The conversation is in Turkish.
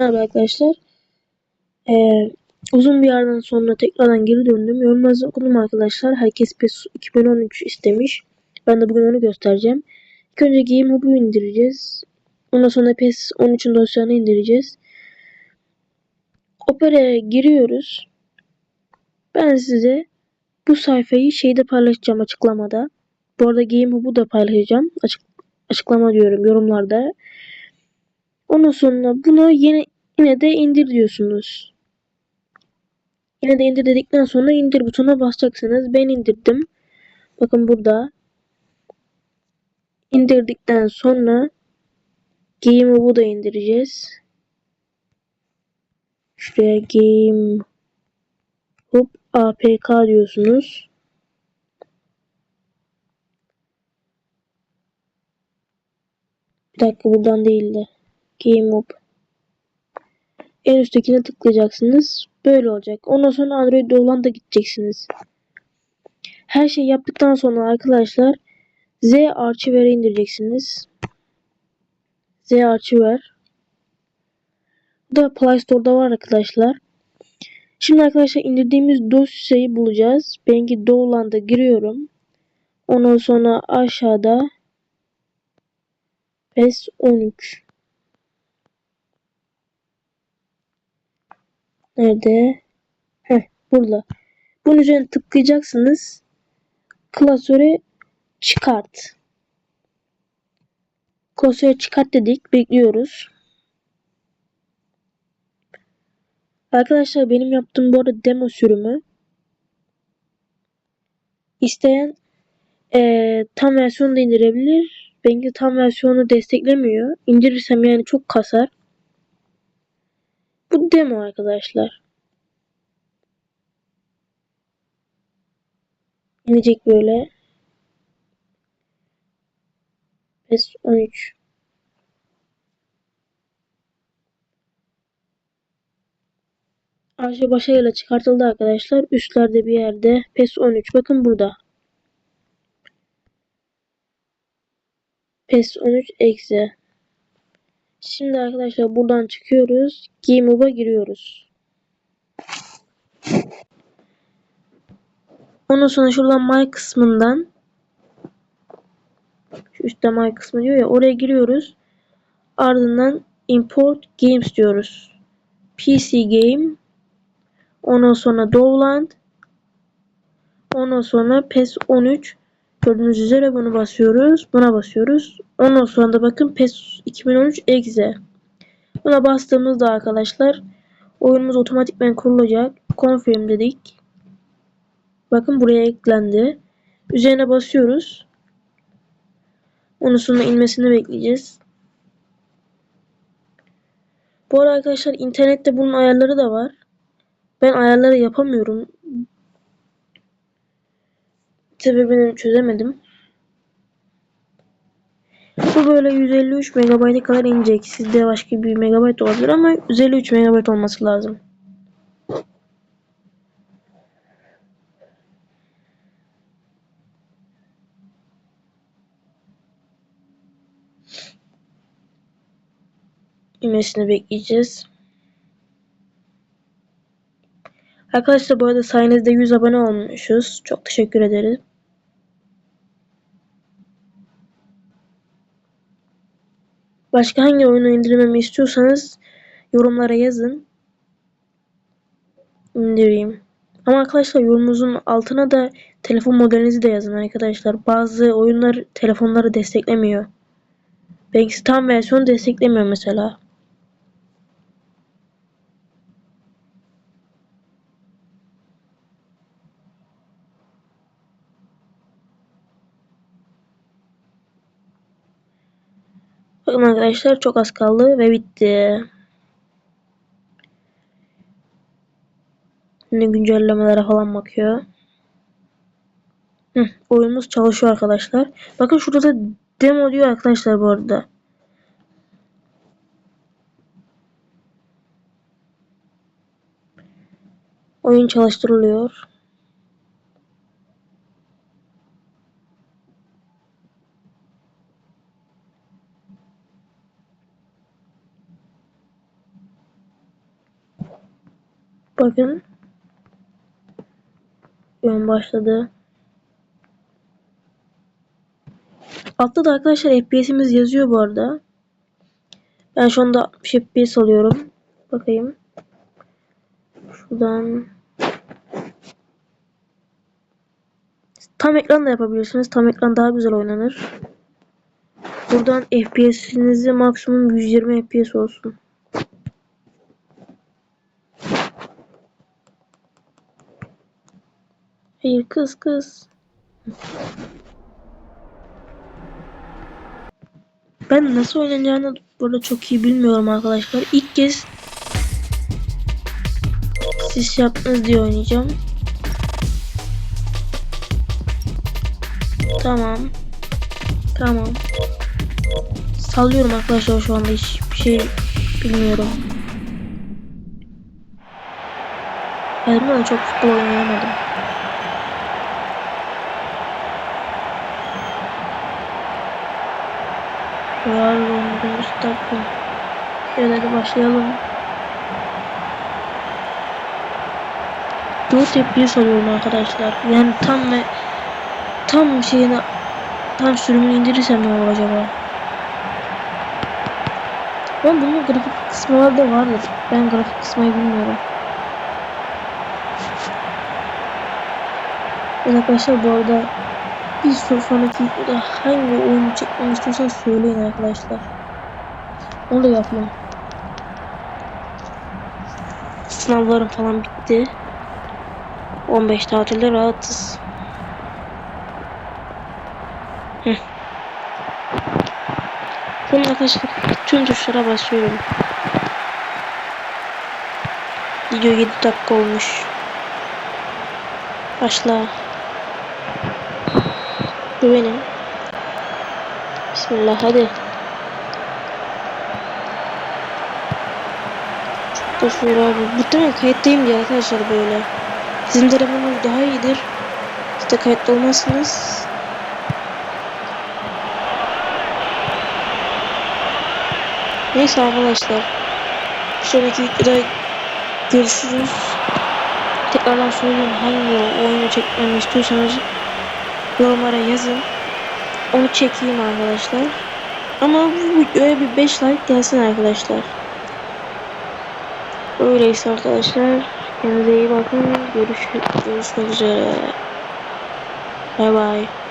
Merhaba arkadaşlar. Ee, uzun bir yerden sonra tekrardan geri döndüm. Yorumlarınızı okudum arkadaşlar. Herkes PES 2013 istemiş. Ben de bugün onu göstereceğim. İlk önce Game Hub'u indireceğiz. Ondan sonra PES 13'ün dosyalarını indireceğiz. Opera'ya giriyoruz. Ben size bu sayfayı şeyde paylaşacağım açıklamada. Bu arada Game Hub'u da paylaşacağım. Açık, açıklama diyorum yorumlarda. Ondan sonra bunu yine yine de indir diyorsunuz. Yine de indir dedikten sonra indir butonuna basacaksınız. Ben indirdim. Bakın burada. İndirdikten sonra Game bu da indireceğiz. Şuraya Game Hub APK diyorsunuz. Bir dakika buradan değil de. Game Hub. En üsttekine tıklayacaksınız. Böyle olacak. Ondan sonra Android'de olan da gideceksiniz. Her şeyi yaptıktan sonra arkadaşlar Z Archiver'e indireceksiniz. Z Archiver. Bu da Play Store'da var arkadaşlar. Şimdi arkadaşlar indirdiğimiz dosyayı bulacağız. Bengi Dolan'da giriyorum. Ondan sonra aşağıda PES 13 Nerede? Heh, burada. Bunun üzerine tıklayacaksınız. Klasöre çıkart. Klasöre çıkart dedik. Bekliyoruz. Arkadaşlar benim yaptığım bu arada demo sürümü. İsteyen e, tam versiyonu da indirebilir. Benimki tam versiyonu desteklemiyor. İndirirsem yani çok kasar. Bu demo arkadaşlar. İnecek böyle. PES 13. Arşiv başarıyla çıkartıldı arkadaşlar. Üstlerde bir yerde PES 13. Bakın burada. PES 13 exe. Şimdi arkadaşlar buradan çıkıyoruz. Game Hub'a giriyoruz. Ondan sonra şuradan My kısmından şu üstte My kısmı diyor ya oraya giriyoruz. Ardından Import Games diyoruz. PC Game Ondan sonra Dowland Ondan sonra PES 13 Gördüğünüz üzere bunu basıyoruz. Buna basıyoruz. Ondan sonra da bakın PES 2013 exe. Buna bastığımızda arkadaşlar oyunumuz otomatikman kurulacak. Confirm dedik. Bakın buraya eklendi. Üzerine basıyoruz. Onun sonra inmesini bekleyeceğiz. Bu arada arkadaşlar internette bunun ayarları da var. Ben ayarları yapamıyorum. Sebebini çözemedim. Bu böyle 153 MB'e kadar inecek. Sizde başka bir megabayt olabilir ama 153 MB olması lazım. İnmesini bekleyeceğiz. Arkadaşlar bu arada sayenizde 100 abone olmuşuz. Çok teşekkür ederiz. Başka hangi oyunu indirmemi istiyorsanız yorumlara yazın. İndireyim. Ama arkadaşlar yorumunuzun altına da telefon modelinizi de yazın arkadaşlar. Bazı oyunlar telefonları desteklemiyor. Belki tam versiyonu desteklemiyor mesela. Bakın arkadaşlar çok az kaldı ve bitti. Şimdi güncellemelere falan bakıyor. Hı, oyunumuz çalışıyor arkadaşlar. Bakın şurada da demo diyor arkadaşlar bu arada. Oyun çalıştırılıyor. Bakın. Yön başladı. Altta da arkadaşlar FPS'imiz yazıyor bu arada. Ben şu anda 60 FPS alıyorum. Bakayım. Şuradan tam ekran da yapabilirsiniz. Tam ekran daha güzel oynanır. Buradan FPS'inizi maksimum 120 FPS olsun. Hayır kız kız. Ben nasıl oynayacağını burada çok iyi bilmiyorum arkadaşlar. İlk kez siz yaptınız diye oynayacağım. Tamam. Tamam. Sallıyorum arkadaşlar şu anda hiçbir şey bilmiyorum. Ben çok futbol oynayamadım. Stadyum. Evet hadi başlayalım. 4 FPS alıyorum arkadaşlar. Yani tam ve tam şeyini tam sürümünü indirirsem ne olur acaba? Ama bunun grafik kısmı da vardır. Ben grafik kısmayı bilmiyorum. Evet arkadaşlar bu arada bir sonraki videoda hangi oyunu çekmemi istiyorsanız söyleyin arkadaşlar. Onu da yapmam. Sınavlarım falan bitti. 15 tatilde rahatız. Heh. Bunun arkadaşlar tüm tuşlara basıyorum. Video 7 dakika olmuş. Başla. Benim. Bismillah hadi. Çok da şuur abi. Muhtemelen kayıttayım diye arkadaşlar böyle. Sizin telefonunuz daha iyidir. Siz de kayıtlı olmazsınız. Neyse arkadaşlar. Bir sonraki videoda görüşürüz. Tekrardan söyleyeyim hangi oyunu çekmemi istiyorsanız yorumlara yazın. Onu çekeyim arkadaşlar. Ama bu videoya bir 5 like gelsin arkadaşlar. Öyleyse arkadaşlar kendinize iyi bakın. Görüş görüşmek üzere. Bay bay.